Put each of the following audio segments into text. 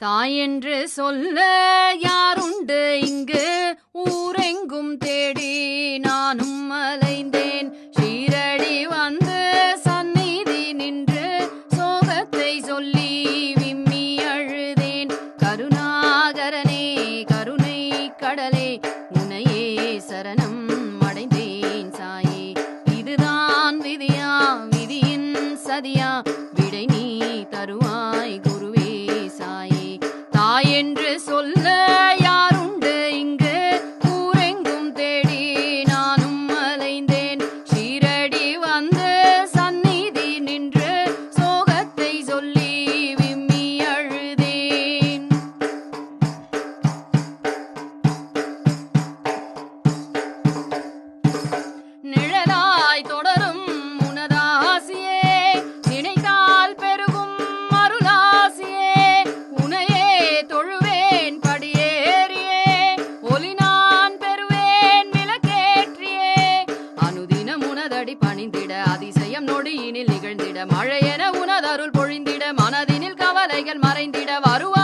தாயென்று சொல்ல யாருண்டு? இங்கு ஊரெங்கும் தேடி நானும் அலைந்தேன் ஷீரடி வந்து சந்நிதி நின்று சோகத்தை சொல்லி விம்மி அழுதேன். கருணாகரனே கருணை கடலே உனையே சரணம் அடைந்தேன் சாயே. இதுதான் விதியா விதியின் சதியா விடை நீ தரு என உணதருள் பொழிந்திட மனதினில் கவலைகள் மறைந்திட வருவாய்.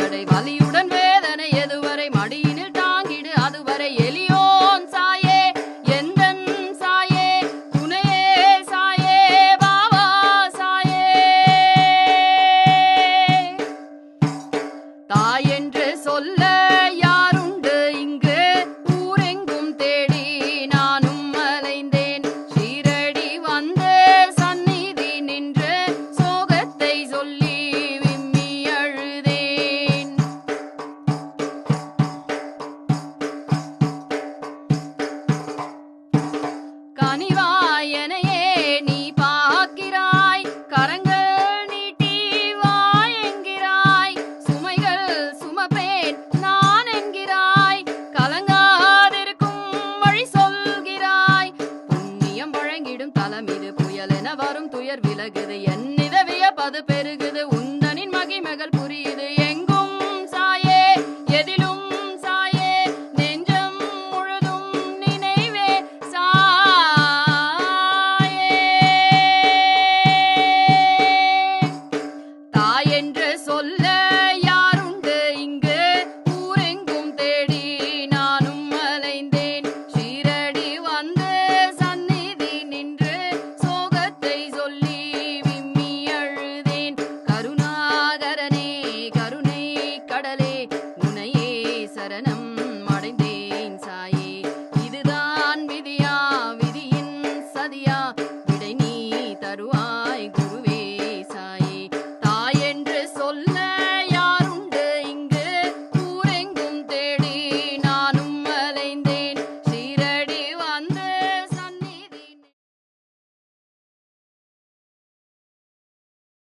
கடை வலியுடன் வேதனை எதுவரை மடியினில் தாங்கிடு அதுவரை எலியோன் சாயே எந்தன் சாயே துணையே சாயே பாவா சாயே. தாய் என்று சொல்ல வரும் துயர் விலகுது. என் நிதவிய பது பெருகுது.